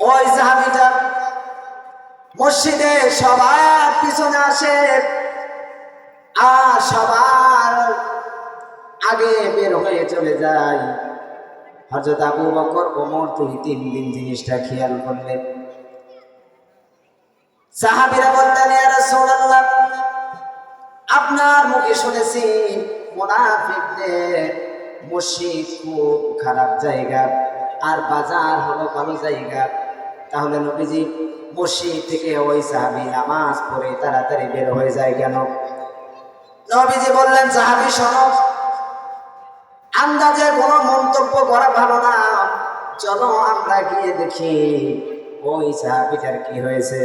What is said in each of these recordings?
ওই সাহাবিটা মসজিদে সবার পিছনে আসে আর সবার আগে বের হয়ে চলে যায়। হজরত আবু বকর ওমর তুই তিন দিন জিনিসটা খেয়াল করলেন। সাহাবিরা বলতেন আপনার মুখে শুনেছি মুনাফিকদের মসজিদ খুব খারাপ জায়গা। আর বাজার হলো ভালো জায়গা। তাহলে নবীজি মসজিদ থেকে ওই সাহাবি নামাজ পড়ে তাড়াতাড়ি বের হয়ে যায় কেন? নবীজি বললেন, সাহাবি, শোনো, আন্দাজে কোনো মন্তব্য করা ভালো না। চলো আমরা গিয়ে দেখি ওই সাহাবিটার কি হয়েছে।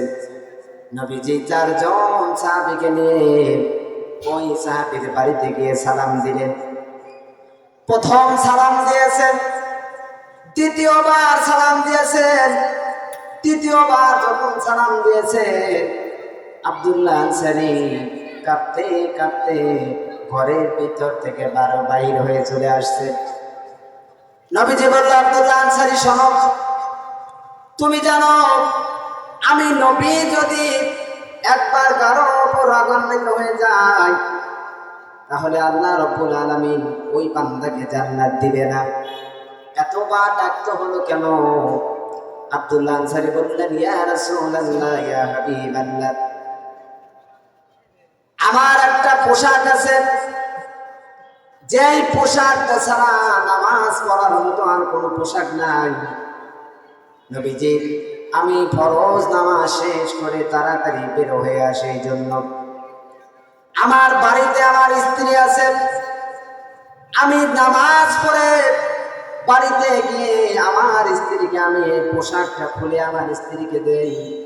নবীজি চারজন সাহাবিকে নিয়ে ওই সাহাবির বাড়িতে গিয়ে সালাম দিলেন। প্রথম সালাম দিয়েছেন দ্বিতীয়বার সালাম দিয়েছেন। তৃতীয়বার যখন সালাম দিয়েছে আব্দুল্লাহ আনসারি কাঁপতে কাঁপতে ঘরের ভিতর থেকে বারো বাইর হয়ে চলে আসছে। নবীজি বলল, আব্দুল্লাহ আনসারি, শোনো, তুমি জানো, আমি নবী যদি একবার কারও ওপর রাগান্বিত হয়ে যায়, তাহলে আল্লাহ রব্বুল আলামিন ওই বান্দাকে জান্নাত দিবে না। এতবার ডাকতে হলো কেন? আব্দুল্লাহ আনসারি বললেন আমার একটা পোশাক আছে। যেই পোশাকটা ছাড়া নামাজ পড়ার মতো আর কোনো পোশাক নাই। নবীজি, আমি ফরজ নামাজ শেষ করে তাড়াতাড়ি বের হয়ে আসে এই জন্য। আমার বাড়িতে আমার স্ত্রী আছে। আমি নামাজ পড়ে বাড়িতে গিয়ে আমার স্ত্রীকে আমি এই পোশাকটা খুলে আমার স্ত্রীকে দেই।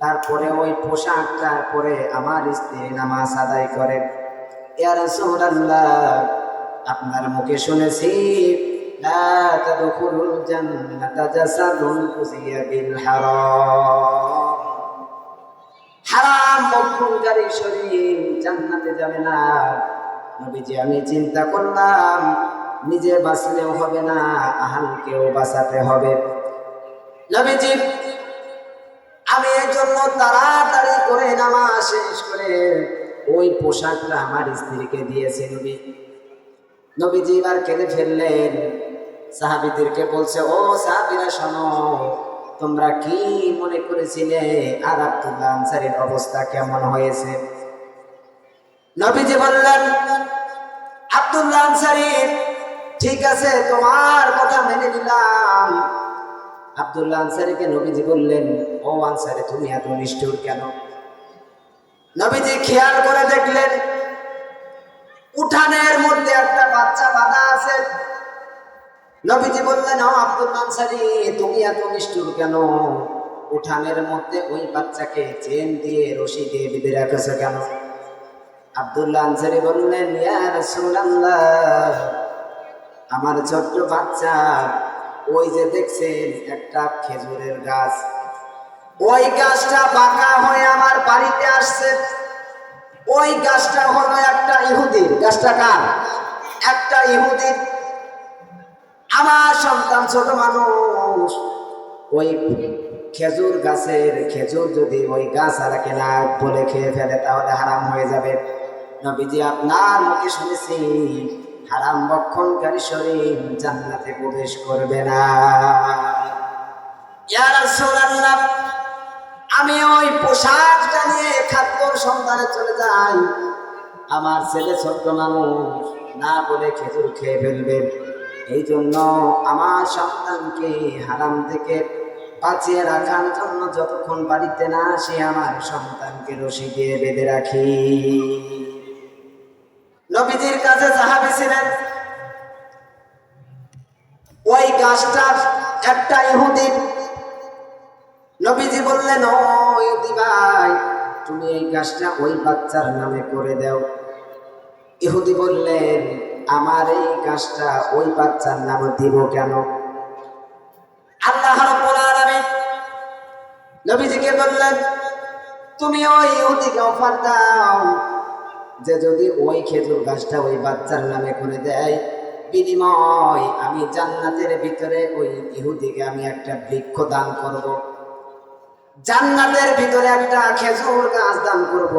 তারপরে ওই পোশাকটা পরে আমার স্ত্রী নামাজ আদায় করে। আপনার মুখে শুনেছি হারাম। শরীর জান্নাতে যাবে না। আমি চিন্তা করলাম নিজে বাঁচলেও হবে না, আহালকেও বাঁচাতে হবে। নবীজি, আমি এর জন্য তাড়াতাড়ি করে নামাজ শেষ করে ওই পোশাকটা আমার স্ত্রীকে দিয়েছে নবী। নবীজি এবার কেঁদে ফেললেন। সাহাবিদেরকে বলছে, ও সাহাবিরা, শোনো, তোমরা কি মনে করেছিলে আর আব্দুল্লাহ আনসারির অবস্থা কেমন হয়েছে? নবীজি বললেন, আব্দুল্লাহ আনসারি ঠিক আছে, তোমার কথা মেনে নিলাম। আব্দুল্লাহ আনসারিকে নবীজি বললেন, ও আনসারি, তুমি এত নিষ্ঠুর কেন? নবীজি খেয়াল করে দেখলেন, উঠানের মধ্যে একটা বাচ্চা বাঁধা আছে। নবীজি বললেন, ও আব্দুল আনসারি, তুমি এত নিষ্ঠুর কেন? উঠানের মধ্যে ওই বাচ্চাকে চেন দিয়ে, রশি দিয়ে বেঁধে রাখেছো কেন? আব্দুল্লাহ আনসারি বললেন, ইয়া রাসূলুল্লাহ আমার ছোট্ট বাচ্চা, ওই যে দেখছেন একটা খেজুরের গাছ। ওই গাছটা বাঁকা হয়ে আমার বাড়িতে আসছে। ওই গাছটা হলো একটা ইহুদির গাছটা কার? একটা ইহুদির আমার সন্তান ছোট মানুষ। ওই খেজুর গাছের খেজুর যদি ওই গাছ আর না বলে খেয়ে ফেলে, তাহলে হারাম হয়ে যাবে। নবীজি আপনার মুখে শুনেছি হারাম বক্ষণকারী শরীর জান্নাতে প্রবেশ করবে না। আমি ওই পোশাকটা নিয়ে খাদ্যর সন্তানে চলে যাই। আমার ছেলে ছোট্ট মানুষ, না বলে খেজুর খেয়ে ফেলবে। এই জন্য আমার সন্তানকে হারাম থেকে বাঁচিয়ে রাখার জন্য যতক্ষণ বাড়িতে না আসি, আমার সন্তানকে রশি দিয়ে বেঁধে রাখি নবীজির কাছে সাহাবি ছিলেন ওই গাছটার একটা ইহুদি। নবীজি বললেন ইহুদি ভাই, তুমি এই গাছটা ওই বাচ্চার নামে করে দাও। ইহুদি বললেন, আমার এই গাছটা ওই বাচ্চার নামে দিব কেন? আল্লাহ নবীজিকে বললেন, তুমি ওই ইহুদিকে অফার দাও যে যদি ওই খেজুর গাছটা ওই বাচ্চার নামে করে দেয় বিনিময়, আমি জান্নাতের ভিতরে ওই ইহুদিকে আমি একটা বৃক্ষ দান করব। জান্নাতের ভিতরে একটা খেজুর গাছ দান করব।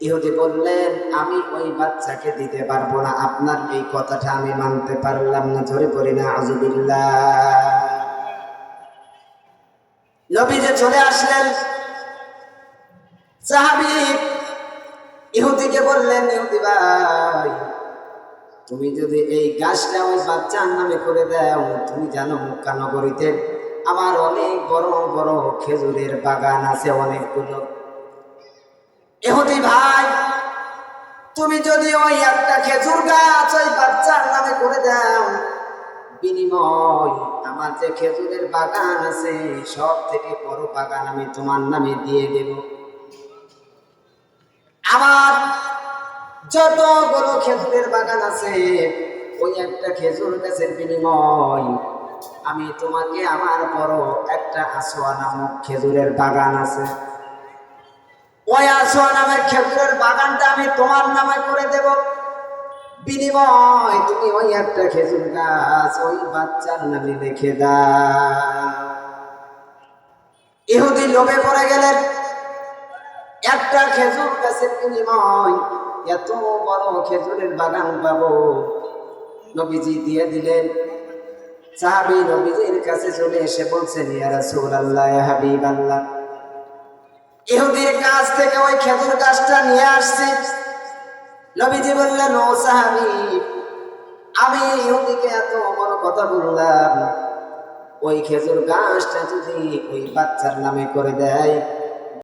ইহুদি বললেন, আমি ওই বাচ্চাকে দিতে পারব না। আপনার এই কথাটা আমি মানতে পারলাম না। ধরে পড়ি না আজুবিল্লাহ নবী যে চলে আসলেন, সাহাবি ইহুদিকে বললেন, ইহুদি ভাই তুমি যদি এই গাছটা ওই বাচ্চার নামে করে দাও, তুমি জানো মক্কা নগরীতে আমার অনেক বড় বড় খেজুরের বাগান আছে, অনেকগুলো। ইহুদি ভাই, তুমি যদি ওই একটা খেজুর গাছ ওই বাচ্চার নামে করে দাও, বিনিময় আমার যে খেজুরের বাগান আছে সব থেকে বড় বাগান আমি তোমার নামে দিয়ে দেব। আমার যতগুলো খেজুরের বাগান আছে, ওই একটা খেজুর গাছের বিনিময়। আমি তোমাকে আমার বড় একটা আসোয়া নামক খেজুরের বাগান আছে। ওই আসোয়া নামের খেজুরের বাগানটা আমি তোমার নামে করে দেব। বিনিময়, তুমি ওই একটা খেজুর গাছ ওই বাচ্চার নামে লিখে দাও। ইহুদি লোভে পড়ে গেলেন। একটা খেজুর গাছের বিনিময় এত বড় খেজুরের বাগান পাবো। নবীজি দিয়ে দিলেন। সাহাবি নবীজির কাছে চলে এসে বলছেন, ইয়া রাসূলুল্লাহ, ইয়া হাবিবাল্লাহ, ইহুদির কাছ থেকে ওই খেজুর গাছটা নিয়ে আসছি। নবীজি বললেন, ও সাহাবি, আমি ইহুদিকে এত বড় কথা বললাম। ওই খেজুর গাছটা যদি ওই বাচ্চার নামে করে দেয়